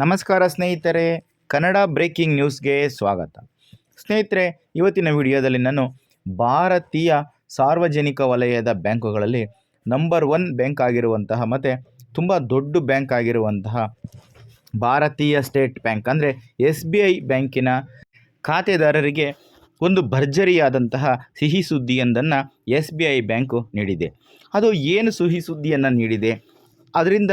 ನಮಸ್ಕಾರ ಸ್ನೇಹಿತರೆ, ಕನ್ನಡ ಬ್ರೇಕಿಂಗ್ ನ್ಯೂಸ್ಗೆ ಸ್ವಾಗತ. ಸ್ನೇಹಿತರೆ, ಇವತ್ತಿನ ವಿಡಿಯೋದಲ್ಲಿ ನಾನು ಭಾರತೀಯ ಸಾರ್ವಜನಿಕ ವಲಯದ ಬ್ಯಾಂಕುಗಳಲ್ಲಿ ನಂಬರ್ ಒನ್ ಬ್ಯಾಂಕ್ ಆಗಿರುವಂತಹ ಮತ್ತು ತುಂಬ ದೊಡ್ಡ ಬ್ಯಾಂಕ್ ಆಗಿರುವಂತಹ ಭಾರತೀಯ ಸ್ಟೇಟ್ ಬ್ಯಾಂಕ್ ಅಂದರೆ ಎಸ್ ಬಿ ಐ ಬ್ಯಾಂಕಿನ ಖಾತೆದಾರರಿಗೆ ಒಂದು ಭರ್ಜರಿಯಾದಂತಹ ಸಿಹಿ ಸುದ್ದಿಯೊಂದನ್ನು ಎಸ್ ಬಿ ಐ ಬ್ಯಾಂಕು ನೀಡಿದೆ. ಅದು ಏನು ಸಿಹಿ ಸುದ್ದಿಯನ್ನು ನೀಡಿದೆ? ಅದರಿಂದ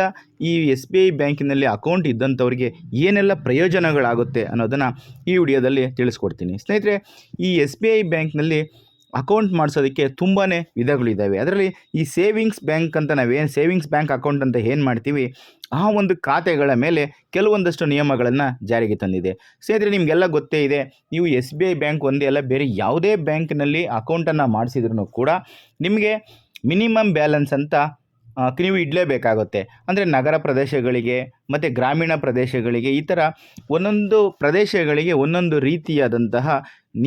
ಈ ಎಸ್ ಬಿ ಐ ಬ್ಯಾಂಕಿನಲ್ಲಿ ಅಕೌಂಟ್ ಇದ್ದಂಥವ್ರಿಗೆ ಏನೆಲ್ಲ ಪ್ರಯೋಜನಗಳಾಗುತ್ತೆ ಅನ್ನೋದನ್ನು ಈ ವಿಡಿಯೋದಲ್ಲಿ ತಿಳಿಸ್ಕೊಡ್ತೀನಿ. ಸ್ನೇಹಿತರೆ, ಈ ಎಸ್ ಬಿ ಐ ಬ್ಯಾಂಕ್ನಲ್ಲಿ ಅಕೌಂಟ್ ಮಾಡಿಸೋದಕ್ಕೆ ತುಂಬಾ ವಿಧಗಳಿದ್ದಾವೆ. ಅದರಲ್ಲಿ ಈ ಸೇವಿಂಗ್ಸ್ ಬ್ಯಾಂಕ್ ಅಂತ ನಾವೇನು ಸೇವಿಂಗ್ಸ್ ಬ್ಯಾಂಕ್ ಅಕೌಂಟ್ ಅಂತ ಏನು ಮಾಡ್ತೀವಿ, ಆ ಒಂದು ಖಾತೆಗಳ ಮೇಲೆ ಕೆಲವೊಂದಷ್ಟು ನಿಯಮಗಳನ್ನು ಜಾರಿಗೆ ತಂದಿದೆ. ಸ್ನೇಹಿತರೆ, ನಿಮಗೆಲ್ಲ ಗೊತ್ತೇ ಇದೆ, ನೀವು ಎಸ್ ಬಿ ಐ ಬ್ಯಾಂಕ್ ಒಂದೇ ಅಲ್ಲ, ಬೇರೆ ಯಾವುದೇ ಬ್ಯಾಂಕ್ನಲ್ಲಿ ಅಕೌಂಟನ್ನು ಮಾಡಿಸಿದ್ರೂ ಕೂಡ ನಿಮಗೆ ಮಿನಿಮಮ್ ಬ್ಯಾಲೆನ್ಸ್ ಅಂತ ನೀವು ಇಡಲೇಬೇಕಾಗುತ್ತೆ. ಅಂದರೆ ನಗರ ಪ್ರದೇಶಗಳಿಗೆ, ಮತ್ತು ಗ್ರಾಮೀಣ ಪ್ರದೇಶಗಳಿಗೆ ಈ ಥರ ಒಂದೊಂದು ಪ್ರದೇಶಗಳಿಗೆ ಒಂದೊಂದು ರೀತಿಯಾದಂತಹ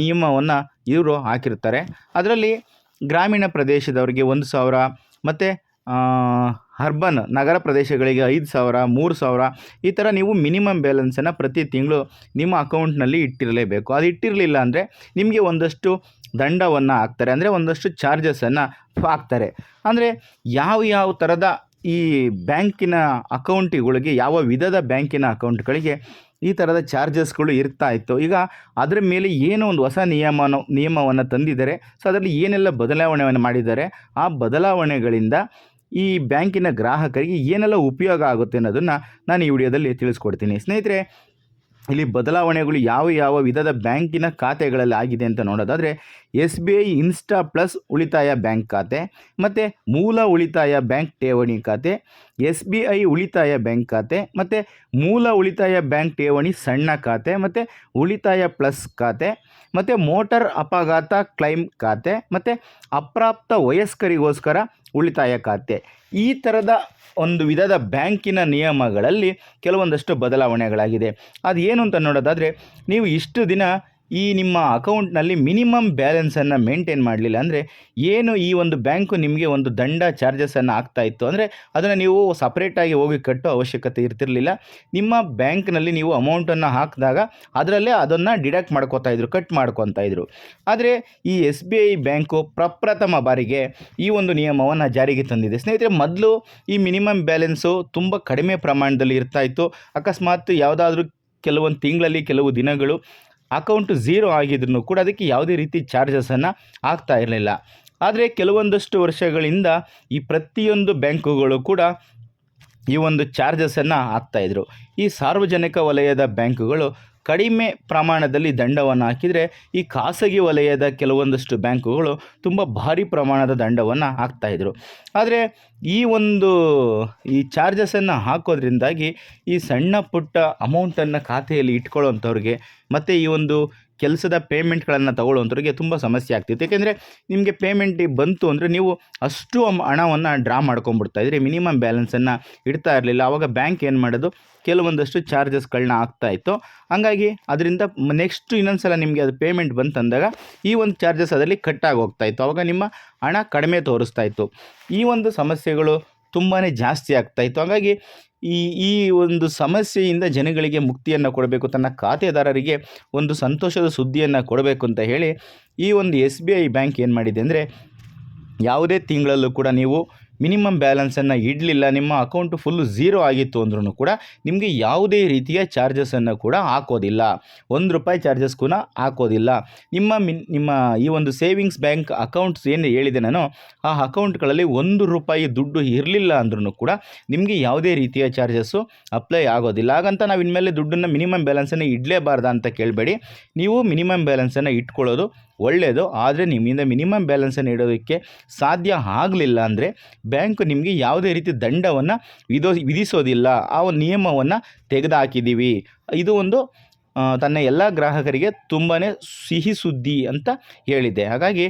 ನಿಯಮವನ್ನು ಇವರು ಹಾಕಿರ್ತಾರೆ. ಅದರಲ್ಲಿ ಗ್ರಾಮೀಣ ಪ್ರದೇಶದವರಿಗೆ ಒಂದು ಸಾವಿರ, ಮತ್ತು ಅರ್ಬನ್ ನಗರ ಪ್ರದೇಶಗಳಿಗೆ ಐದು ಸಾವಿರ, ಮೂರು ಸಾವಿರ ಈ ಥರ ನೀವು ಮಿನಿಮಮ್ ಬ್ಯಾಲೆನ್ಸನ್ನು ಪ್ರತಿ ತಿಂಗಳು ನಿಮ್ಮ ಅಕೌಂಟ್ನಲ್ಲಿ ಇಟ್ಟಿರಲೇಬೇಕು. ಅದು ಇಟ್ಟಿರಲಿಲ್ಲ ಅಂದರೆ ನಿಮಗೆ ಒಂದಷ್ಟು ದಂಡವನ್ನು ಹಾಕ್ತಾರೆ. ಅಂದರೆ ಒಂದಷ್ಟು ಚಾರ್ಜಸನ್ನು ಹಾಕ್ತಾರೆ. ಅಂದರೆ ಯಾವ ಯಾವ ಥರದ ಈ ಬ್ಯಾಂಕಿನ ಅಕೌಂಟಿಗಳಿಗೆ, ಯಾವ ವಿಧದ ಬ್ಯಾಂಕಿನ ಅಕೌಂಟ್ಗಳಿಗೆ ಈ ಥರದ ಚಾರ್ಜಸ್ಗಳು ಇರ್ತಾ ಇತ್ತು. ಈಗ ಅದರ ಮೇಲೆ ಏನೋ ಒಂದು ಹೊಸ ನಿಯಮ ನಿಯಮವನ್ನು ತಂದಿದ್ದಾರೆ. ಸೊ ಅದರಲ್ಲಿ ಏನೆಲ್ಲ ಬದಲಾವಣೆಯನ್ನು ಮಾಡಿದ್ದಾರೆ? ಆ ಬದಲಾವಣೆಗಳಿಂದ ಈ ಬ್ಯಾಂಕಿನ ಗ್ರಾಹಕರಿಗೆ ಏನೆಲ್ಲ ಉಪಯೋಗ ಆಗುತ್ತೆ ಅನ್ನೋದನ್ನು ನಾನು ಈ ವಿಡಿಯೋದಲ್ಲಿ ತಿಳಿಸ್ಕೊಡ್ತೀನಿ. ಸ್ನೇಹಿತರೆ ಇಲ್ಲಿ ಬದಲಾವಣೆಗಳು ಯಾವ ಯಾವ ವಿಧದ ಬ್ಯಾಂಕಿನ ಖಾತೆಗಳಲ್ಲಿ ಆಗಿದೆ ಅಂತ ನೋಡೋದಾದರೆ S B I, insta plus ಉಳಿತಾಯ ಬ್ಯಾಂಕ್ ಖಾತೆ, ಮತ್ತು ಮೂಲ ಉಳಿತಾಯ ಬ್ಯಾಂಕ್ ಠೇವಣಿ ಖಾತೆ, ಎಸ್ ಬಿ ಐ ಉಳಿತಾಯ ಬ್ಯಾಂಕ್ ಖಾತೆ, ಮತ್ತು ಮೂಲ ಉಳಿತಾಯ ಬ್ಯಾಂಕ್ ಠೇವಣಿ ಸಣ್ಣ ಖಾತೆ, ಮತ್ತು ಉಳಿತಾಯ ಪ್ಲಸ್ ಖಾತೆ, ಮತ್ತು ಮೋಟಾರ್ ಅಪಘಾತ ಕ್ಲೈಮ್ ಖಾತೆ, ಮತ್ತು ಅಪ್ರಾಪ್ತ ವಯಸ್ಕರಿಗೋಸ್ಕರ ಉಳಿತಾಯ ಖಾತೆ. ಈ ಥರದ ಒಂದು ವಿಧದ ಬ್ಯಾಂಕಿನ ನಿಯಮಗಳಲ್ಲಿ ಕೆಲವೊಂದಷ್ಟು ಬದಲಾವಣೆಗಳಾಗಿದೆ. ಅದು ಏನು ಅಂತ ನೋಡೋದಾದರೆ, ನೀವು ಇಷ್ಟು ದಿನ ಈ ನಿಮ್ಮ ಅಕೌಂಟ್ನಲ್ಲಿ ಮಿನಿಮಮ್ ಬ್ಯಾಲೆನ್ಸನ್ನು ಮೇಂಟೈನ್ ಮಾಡಲಿಲ್ಲ ಅಂದರೆ ಏನು ಈ ಒಂದು ಬ್ಯಾಂಕು ನಿಮಗೆ ಒಂದು ದಂಡ ಚಾರ್ಜಸನ್ನು ಆಗ್ತಾ ಇತ್ತು ಅಂದರೆ ಅದನ್ನು ನೀವು ಸಪ್ರೇಟಾಗಿ ಹೋಗಿ ಕಟ್ಟೋ ಅವಶ್ಯಕತೆ ಇರ್ತಿರಲಿಲ್ಲ. ನಿಮ್ಮ ಬ್ಯಾಂಕ್ನಲ್ಲಿ ನೀವು ಅಮೌಂಟನ್ನು ಹಾಕಿದಾಗ ಅದರಲ್ಲೇ ಅದನ್ನು ಡಿಡಕ್ಟ್ ಮಾಡ್ಕೋತಾ ಇದ್ರು, ಕಟ್ ಮಾಡ್ಕೊತಾ ಇದ್ರು. ಆದರೆ ಈ ಎಸ್ ಬಿ ಐ ಬ್ಯಾಂಕು ಪ್ರಪ್ರಥಮ ಬಾರಿಗೆ ಈ ಒಂದು ನಿಯಮವನ್ನು ಜಾರಿಗೆ ತಂದಿದೆ. ಸ್ನೇಹಿತರೆ, ಮೊದಲು ಈ ಮಿನಿಮಮ್ ಬ್ಯಾಲೆನ್ಸು ತುಂಬ ಕಡಿಮೆ ಪ್ರಮಾಣದಲ್ಲಿ ಇರ್ತಾ ಇತ್ತು. ಅಕಸ್ಮಾತ್ ಯಾವುದಾದ್ರೂ ಕೆಲವೊಂದು ತಿಂಗಳಲ್ಲಿ, ಕೆಲವು ದಿನಗಳು ಅಕೌಂಟು ಝೀರೋ ಆಗಿದ್ರು ಕೂಡ ಅದಕ್ಕೆ ಯಾವುದೇ ರೀತಿ ಚಾರ್ಜಸನ್ನು ಆಗ್ತಾ ಇರಲಿಲ್ಲ. ಆದರೆ ಕೆಲವೊಂದಷ್ಟು ವರ್ಷಗಳಿಂದ ಈ ಪ್ರತಿಯೊಂದು ಬ್ಯಾಂಕುಗಳು ಕೂಡ ಈ ಒಂದು ಚಾರ್ಜಸನ್ನು ಹಾಕ್ತಾಯಿದ್ರು ಈ ಸಾರ್ವಜನಿಕ ವಲಯದ ಬ್ಯಾಂಕುಗಳು ಕಡಿಮೆ ಪ್ರಮಾಣದಲ್ಲಿ ದಂಡವನ್ನು ಹಾಕಿದರೆ ಈ ಖಾಸಗಿ ವಲಯದ ಕೆಲವೊಂದಷ್ಟು ಬ್ಯಾಂಕುಗಳು ತುಂಬ ಭಾರಿ ಪ್ರಮಾಣದ ದಂಡವನ್ನು ಹಾಕ್ತಾಯಿದ್ರು ಆದರೆ ಈ ಒಂದು, ಈ ಚಾರ್ಜಸನ್ನು ಹಾಕೋದ್ರಿಂದಾಗಿ ಈ ಸಣ್ಣ ಪುಟ್ಟ ಅಮೌಂಟನ್ನು ಖಾತೆಯಲ್ಲಿ ಇಟ್ಕೊಳ್ಳೋಂಥವ್ರಿಗೆ ಮತ್ತು ಈ ಒಂದು ಕೆಲಸದ ಪೇಮೆಂಟ್ಗಳನ್ನು ತಗೊಳ್ಳುವಂಥವ್ರಿಗೆ ತುಂಬ ಸಮಸ್ಯೆ ಆಗ್ತಿತ್ತು. ಏಕೆಂದರೆ ನಿಮಗೆ ಪೇಮೆಂಟ್ ಬಂತು ಅಂದರೆ ನೀವು ಅಷ್ಟು ಹಣವನ್ನು ಡ್ರಾ ಇದ್ರೆ. ಮಿನಿಮಮ್ ಬ್ಯಾಲೆನ್ಸನ್ನು ಇಡ್ತಾ ಇರಲಿಲ್ಲ. ಆವಾಗ ಬ್ಯಾಂಕ್ ಏನು ಮಾಡೋದು? ಕೆಲವೊಂದಷ್ಟು ಚಾರ್ಜಸ್ಗಳನ್ನ ಆಗ್ತಾ ಇತ್ತು. ಹಾಗಾಗಿ ಅದರಿಂದ ನೆಕ್ಸ್ಟ್ ಇನ್ನೊಂದು ಸಲ ನಿಮಗೆ ಅದು ಪೇಮೆಂಟ್ ಬಂತಂದಾಗ ಈ ಒಂದು ಚಾರ್ಜಸ್ ಅದರಲ್ಲಿ ಕಟ್ಟಾಗಿ ಹೋಗ್ತಾ ಇತ್ತು. ಆವಾಗ ನಿಮ್ಮ ಹಣ ಕಡಿಮೆ ತೋರಿಸ್ತಾ ಇತ್ತು. ಈ ಒಂದು ಸಮಸ್ಯೆಗಳು ತುಂಬಾ ಜಾಸ್ತಿ ಆಗ್ತಾ ಇತ್ತು. ಹಾಗಾಗಿ ಈ ಈ ಒಂದು ಸಮಸ್ಯೆಯಿಂದ ಜನಗಳಿಗೆ ಮುಕ್ತಿಯನ್ನು ಕೊಡಬೇಕು, ತನ್ನ ಖಾತೆದಾರರಿಗೆ ಒಂದು ಸಂತೋಷದ ಸುದ್ದಿಯನ್ನು ಕೊಡಬೇಕು ಅಂತ ಹೇಳಿ ಈ ಒಂದು ಎಸ್ ಬಿ ಐ ಬ್ಯಾಂಕ್ ಏನು ಮಾಡಿದೆ ಅಂದರೆ ಯಾವುದೇ ತಿಂಗಳಲ್ಲೂ ಕೂಡ ನೀವು ಮಿನಿಮಮ್ ಬ್ಯಾಲೆನ್ಸನ್ನು ಇಡಲಿಲ್ಲ, ನಿಮ್ಮ ಅಕೌಂಟು ಫುಲ್ಲು ಝೀರೋ ಆಗಿತ್ತು ಅಂದ್ರೂ ಕೂಡ ನಿಮಗೆ ಯಾವುದೇ ರೀತಿಯ ಚಾರ್ಜಸನ್ನು ಕೂಡ ಹಾಕೋದಿಲ್ಲ. ಒಂದು ರೂಪಾಯಿ ಚಾರ್ಜಸ್ ಕೂಡ ಹಾಕೋದಿಲ್ಲ. ನಿಮ್ಮ ನಿಮ್ಮ ಈ ಒಂದು ಸೇವಿಂಗ್ಸ್ ಬ್ಯಾಂಕ್ ಅಕೌಂಟ್ಸ್ ಏನು ಹೇಳಿದೆ ನಾನು, ಆ ಅಕೌಂಟ್ಗಳಲ್ಲಿ ಒಂದು ರೂಪಾಯಿ ದುಡ್ಡು ಇರಲಿಲ್ಲ ಅಂದ್ರೂ ಕೂಡ ನಿಮಗೆ ಯಾವುದೇ ರೀತಿಯ ಚಾರ್ಜಸ್ಸು ಅಪ್ಲೈ ಆಗೋದಿಲ್ಲ. ಹಾಗಂತ ನಾವು ಇನ್ಮೇಲೆ ದುಡ್ಡನ್ನು ಮಿನಿಮಮ್ ಬ್ಯಾಲೆನ್ಸನ್ನು ಇಡಲೇಬಾರ್ದ ಅಂತ ಕೇಳಬೇಡಿ. ನೀವು ಮಿನಿಮಮ್ ಬ್ಯಾಲೆನ್ಸನ್ನು ಇಟ್ಕೊಳ್ಳೋದು ಒಳ್ಳೆಯದು ಆದರೆ ನಿಮ್ಮಿಂದ ಮಿನಿಮಮ್ ಬ್ಯಾಲೆನ್ಸನ್ನು ಇಡೋದಕ್ಕೆ ಸಾಧ್ಯ ಆಗಲಿಲ್ಲ ಅಂದರೆ ಬ್ಯಾಂಕು ನಿಮಗೆ ಯಾವುದೇ ರೀತಿ ದಂಡವನ್ನು ವಿಧೋ, ವಿಧಿಸೋದಿಲ್ಲ. ಆ ನಿಯಮವನ್ನು ತೆಗೆದುಹಾಕಿದ್ದೀವಿ ಇದು ಒಂದು ತನ್ನ ಎಲ್ಲ ಗ್ರಾಹಕರಿಗೆ ತುಂಬಾ ಸಿಹಿ ಸುದ್ದಿ ಅಂತ ಹೇಳಿದೆ. ಹಾಗಾಗಿ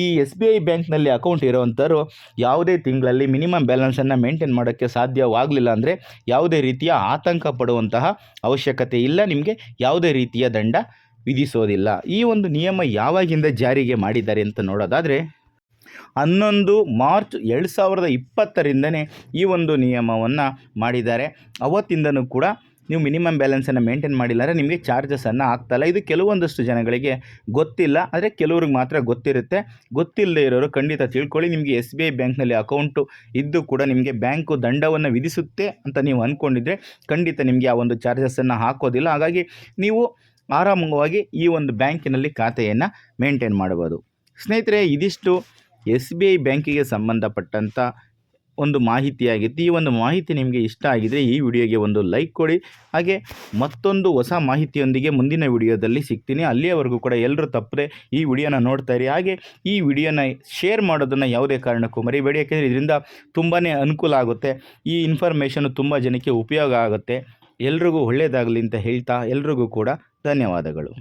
ಈ ಎಸ್ ಬಿ ಐ ಬ್ಯಾಂಕ್ನಲ್ಲಿ ಅಕೌಂಟ್ ಇರೋವಂಥವ್ರು ಯಾವುದೇ ತಿಂಗಳಲ್ಲಿ ಮಿನಿಮಮ್ ಬ್ಯಾಲೆನ್ಸನ್ನು ಮೇಂಟೈನ್ ಮಾಡೋಕ್ಕೆ ಸಾಧ್ಯವಾಗಲಿಲ್ಲ ಅಂದರೆ ಯಾವುದೇ ರೀತಿಯ ಆತಂಕ ಪಡುವಂತಹ ಅವಶ್ಯಕತೆ ಇಲ್ಲ. ನಿಮಗೆ ಯಾವುದೇ ರೀತಿಯ ದಂಡ ವಿಧಿಸೋದಿಲ್ಲ. ಈ ಒಂದು ನಿಯಮ ಯಾವಾಗಿಂದ ಜಾರಿಗೆ ಮಾಡಿದ್ದಾರೆ ಅಂತ ನೋಡೋದಾದರೆ, ಹನ್ನೊಂದು ಮಾರ್ಚ್ ಎರಡು ಸಾವಿರದ ಇಪ್ಪತ್ತರಿಂದನೇ ಈ ಒಂದು ನಿಯಮವನ್ನು ಮಾಡಿದ್ದಾರೆ. ಅವತ್ತಿಂದನೂ ಕೂಡ ನೀವು ಮಿನಿಮಮ್ ಬ್ಯಾಲೆನ್ಸನ್ನು ಮೇಂಟೈನ್ ಮಾಡಿಲ್ಲ ಅಂದರೆ ನಿಮಗೆ ಚಾರ್ಜಸನ್ನು ಆಗ್ತಾಯಿಲ್ಲ ಇದು ಕೆಲವೊಂದಷ್ಟು ಜನಗಳಿಗೆ ಗೊತ್ತಿಲ್ಲ. ಆದರೆ ಕೆಲವ್ರಿಗೆ ಮಾತ್ರ ಗೊತ್ತಿರುತ್ತೆ. ಗೊತ್ತಿಲ್ಲದೆ ಇರೋರು ಖಂಡಿತ ತಿಳ್ಕೊಳ್ಳಿ. ನಿಮಗೆ ಎಸ್ ಬಿ ಐ ಬ್ಯಾಂಕ್ನಲ್ಲಿ ಅಕೌಂಟು ಇದ್ದು ಕೂಡ ನಿಮಗೆ ಬ್ಯಾಂಕು ದಂಡವನ್ನು ವಿಧಿಸುತ್ತೆ ಅಂತ ನೀವು ಅಂದ್ಕೊಂಡಿದ್ರೆ ಖಂಡಿತ ನಿಮಗೆ ಆ ಒಂದು ಚಾರ್ಜಸನ್ನು ಹಾಕೋದಿಲ್ಲ. ಹಾಗಾಗಿ ನೀವು ಆರಾಮವಾಗಿ ಈ ಒಂದು ಬ್ಯಾಂಕಿನಲ್ಲಿ ಖಾತೆಯನ್ನು ಮೇಂಟೈನ್ ಮಾಡಬಹುದು. ಸ್ನೇಹಿತರೆ, ಇದಿಷ್ಟು ಎಸ್ ಬಿ ಐ ಬ್ಯಾಂಕಿಗೆ ಸಂಬಂಧಪಟ್ಟಂಥ ಒಂದು ಮಾಹಿತಿಯಾಗಿತ್ತು. ಈ ಒಂದು ಮಾಹಿತಿ ನಿಮಗೆ ಇಷ್ಟ ಆಗಿದರೆ ಈ ವಿಡಿಯೋಗೆ ಒಂದು ಲೈಕ್ ಕೊಡಿ. ಹಾಗೆ ಮತ್ತೊಂದು ಹೊಸ ಮಾಹಿತಿಯೊಂದಿಗೆ ಮುಂದಿನ ವಿಡಿಯೋದಲ್ಲಿ ಸಿಗ್ತೀನಿ. ಅಲ್ಲಿಯವರೆಗೂ ಕೂಡ ಎಲ್ಲರೂ ತಪ್ಪದೆ ಈ ವಿಡಿಯೋನ ನೋಡ್ತಾ ಇರಿ. ಹಾಗೆ ಈ ವಿಡಿಯೋನ ಶೇರ್ ಮಾಡೋದನ್ನು ಯಾವುದೇ ಕಾರಣಕ್ಕೂ ಮರಿಬೇಡಿ. ಯಾಕೆಂದರೆ ಇದರಿಂದ ತುಂಬಾ ಅನುಕೂಲ ಆಗುತ್ತೆ. ಈ ಇನ್ಫಾರ್ಮೇಷನು ತುಂಬ ಜನಕ್ಕೆ ಉಪಯೋಗ ಆಗುತ್ತೆ. ಎಲ್ರಿಗೂ ಒಳ್ಳೆಯದಾಗಲಿ ಅಂತ ಹೇಳ್ತಾ ಎಲ್ರಿಗೂ ಕೂಡ ಧನ್ಯವಾದಗಳು.